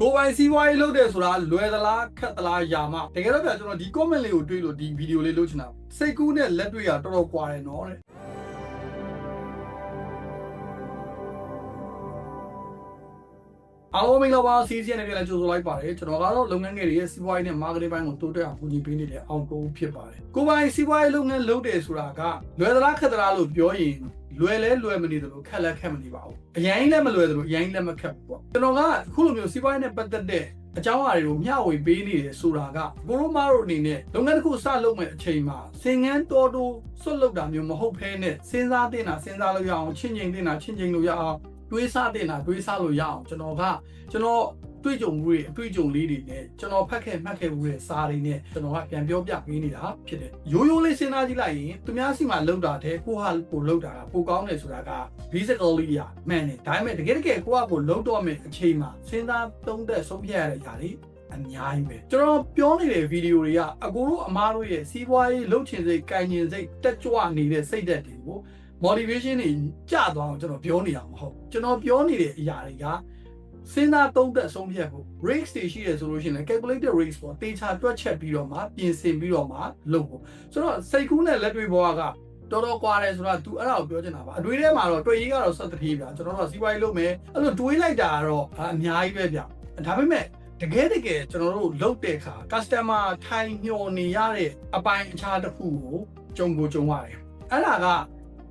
ကိုယ်ပိုင်စီးပွားရေးလုပ်တယ်ဆိုတာလွယ်သလားခက်သလားယာမတကယ်တော့ဗျာကျွန်တော်ဒီ comment လေးကိုတွေးလို့ဒီဗီဒီယိုလေးလုပ်ချင်တာစိတ်ကူးနဲ့လက်တွေ့ရတော်တော်ကွာတယ်နော်တဲ့ အားလုံးမင်္ဂလာပါစီစီနဲ့ပြန်လည်ကြိုဆိုလိုက်ပါတယ်ကျွန်တော်ကတော့လုပ်ငန်းငယ်တွေရဲ့စီးပွားရေးနဲ့ marketing ဘိုင်းကိုတိုးတက်အောင်ကူညီပေးနေတဲ့အောင်ကိုဖြစ်ပါတယ်ကိုယ်ပိုင်စီးပွားရေးလုပ်ငန်းလုပ်တယ်ဆိုတာကလွယ်သလားခက်သလားလို့ပြောရင်လွယ်လဲလွယ်မနေတယ်လို့ခက်လဲခက်မနေပါဘူးအရင်လည်းမလွယ်တယ်လို့အရင်လည်းမခက်ဘူးပေါ့ကျွန်တော်ကအခုလိုမျိုးစီးပွားရေးနဲ့ပတ်သက်တဲ့အကြောင်းအရာတွေကိုမျှဝေပေးနေတယ်ဆိုတာကကိုရိုမာတို့အနေနဲ့လုပ်ငန်းတစ်ခုစလုပ်မဲ့အချိန်မှာစင်ငန်းတော်တိုးစွတ်လုပ်တာမျိုးမဟုတ်ဘဲနဲ့စဉ်းစားတင်တာစဉ်းစားလို့ရအောင်ချင်းချင်းတင်တာချင်းချင်းလို့ရအောင် တွေးစားတင်တာတွေးစားလို့ရအောင်ကျွန်တော်ကကျွန်တော်တွေ့ကြုံမှုတွေအတွေ့အကြုံလေးတွေနဲ့ကျွန်တော်ဖတ်ခဲ့မှတ်ခဲ့မှုတဲ့စာတွေနဲ့ကျွန်တော်ကပြန်ပြောပြပေးနေတာဖြစ်တယ်ရိုးရိုးလေးစဉ်းစားကြည့်လိုက်ရင်သူများစီမှာလောက်တာတဲ့ကိုဟာကိုလောက်တာကပိုကောင်းတယ်ဆိုတာက basically ရမှန်တယ်ဒါပေမဲ့တကယ်တကယ်ကိုကကိုလောက်တော့မယ့်အချိန်မှာစဉ်းစားသုံးသက်ဆုံးဖြတ်ရတဲ့ຢာတွေအများကြီးပဲကျွန်တော်ပြောနေတဲ့ဗီဒီယိုတွေကအကိုတို့အမားတို့ရဲ့စီးပွားရေးလှုပ်ချင်စိတ်၊ကိုင်ချင်စိတ်တက်ကြွနေတဲ့စိတ်ဓာတ်တွေကို motivation တွေကြသွားအောင်ကျွန်တော်ပြောနေတာမဟုတ်ကျွန်တော်ပြောနေတဲ့အရာတွေကစဉ်းစားသုံးသက်ဆုံးဖြတ်ဖို့ risk တွေရှိတယ်ဆိုလို့ရှိရင်လည်း calculated risk ပေါ့တေချာတွက်ချက်ပြီးတော့မှပြင်ဆင်ပြီးတော့မှလုပ်ဖို့ဆိုတော့စိတ်ကူးနဲ့လက်တွေ့ဘဝကတော်တော်ကွာတယ်ဆိုတော့ तू အဲ့ဒါကိုပြောချင်တာပါအတွေးထဲမှာတော့တွေ့ရေးကတော့စက်တတိဗျာကျွန်တော်တို့ကစီးပွားရေးလုပ်မယ်အဲ့လိုတွေးလိုက်တာကတော့အများကြီးပဲဗျဒါပေမဲ့တကယ်တကယ်ကျွန်တော်တို့လုပ်တဲ့အခါ customer ထိုင်ညှော်နေရတဲ့အပိုင်းအခြားတစ်ခုကိုကြုံကိုကြုံရတယ်အဲ့ဒါက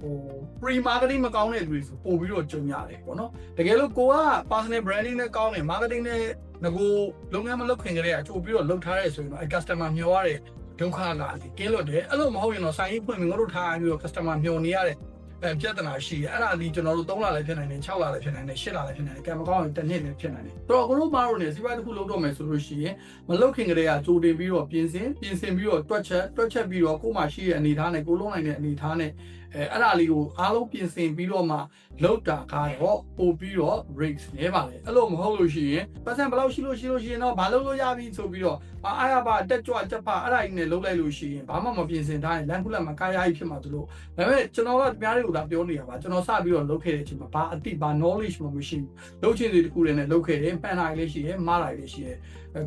ဟို pre marketing မကောင်းတဲ့လူတွေဆိုပို့ပြီးတော့ကြုံရတယ်ပေါ့နော်တကယ်လို့ကိုက personal branding နဲ့ကောင်းတယ် marketing နဲ့ငကိုလုပ်ငန်းမလုပ်ခင်ကတည်းကကြိုပြီးတော့လုပ်ထားရဲဆိုရင်တော့အဲ customer မျှော်ရတဲ့ဒုက္ခကလေကင်းလွတ်တယ်အဲ့လိုမဟုတ်ရင်တော့ဆိုင်ကြီးဖွင့်ပြီးငါတို့ထားပြီးတော့ customer မျှော်နေရတဲ့အဲပြဿနာရှိတယ်အဲ့ဒါဒီကျွန်တော်တို့3လလည်းဖြစ်နိုင်တယ်6လလည်းဖြစ်နိုင်တယ်8လလည်းဖြစ်နိုင်တယ်ကံမကောင်းရင်တစ်နှစ်လည်းဖြစ်နိုင်တယ်ဆိုတော့ကိုတို့မတို့နေစီးပွားတစ်ခုလုပ်တော့မယ်ဆိုလို့ရှိရင်မလုပ်ခင်ကတည်းကကြိုတင်ပြီးတော့ပြင်ဆင်ပြင်ဆင်ပြီးတော့တွက်ချက်တွက်ချက်ပြီးတော့ကို့မှာရှိတဲ့အနေအထားနဲ့ကိုလုံးနိုင်တဲ့အနေအထားနဲ့ အဲအဲ့ဒါလေးကိုအားလုံးပြင်ဆင်ပြီးတော့မှလောက်တာကတော့ပို့ပြီးတော့ rates နေပါလေအဲ့လိုမဟုတ်လို့ရှိရင်ပတ်စံဘယ်လောက်ရှိလို့ရှိလို့ရှိရင်တော့ဘာလုပ်လို့ရပြီဆိုပြီးတော့အားရပါတက်ကြွတက်ပါအဲ့ဒါကြီးနဲ့လုပ်လိုက်လို့ရှိရင်ဘာမှမပြင်ဆင်ထားရင်လမ်းခုလက်မှာကာယကြီးဖြစ်မှာသူလို့ဒါပေမဲ့ကျွန်တော်ကများတွေကိုဒါပြောနေတာပါကျွန်တော်စပြီးတော့လုပ်ခဲ့တဲ့အချိန်မှာဘာအတိဘာ knowledge မှမရှိဘူးလုပ်ချင်တဲ့တခုတွေနဲ့လုပ်ခဲ့တယ်ပန်နိုင်လေးရှိတယ်မားနိုင်လေးရှိတယ်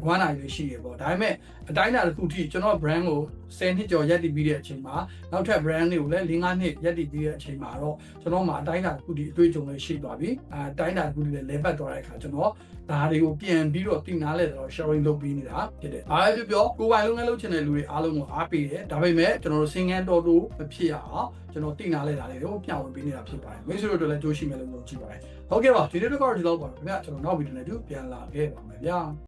ဂွမ်းနိုင်လေးရှိတယ်ပေါ့ဒါပေမဲ့အတိုင်းအတာတစ်ခုထိကျွန်တော် brand ကို10နှစ်ကျော်ရပ်တည်ပြီးတဲ့အချိန်မှာနောက်ထပ် brand တွေကိုလည်း5-6နှစ်ရပ်တည်ပြီးတဲ့အချိန်မှာတော့ကျွန်တော်မှအတိုင်းအတာတစ်ခုထိအတွေ့အကြုံလေးရှိသွားပြီအဲအတိုင်းအတာတစ်ခုထိလည်းလဲပတ်သွားတဲ့အခါကျွန်တော်ဒါတွေကိုပြန်ပြီးတော့တင်နာလဲတော့ sharing လုပ်ပြီးနေတာဖြစ်တယ်အားပြောပြောကိုယ်ပိုင်လုပ်ငန်းလုပ်ချင်တဲ့လူတွေအားလုံးကိုအားပေးတယ်ဒါပေမဲ့ကျွန်တော်တို့ single တော်တူမဖြစ်ရအောင်ကျွန်တော်တင်နာလဲတာတွေကိုပြဝင်ပေးနေတာဖြစ်ပါတယ်မိတ်ဆွေတို့လည်းကြိုးရှိမယ်လို့ပြောကြည့်ပါတယ်ဟုတ်ကဲ့ပါဒီနေ့တော့ဒီလောက်ပါခင်ဗျာကျွန်တော်နောက်ဗီဒီယိုနဲ့တူပြန်လာခဲ့ပါမယ်ဗျာ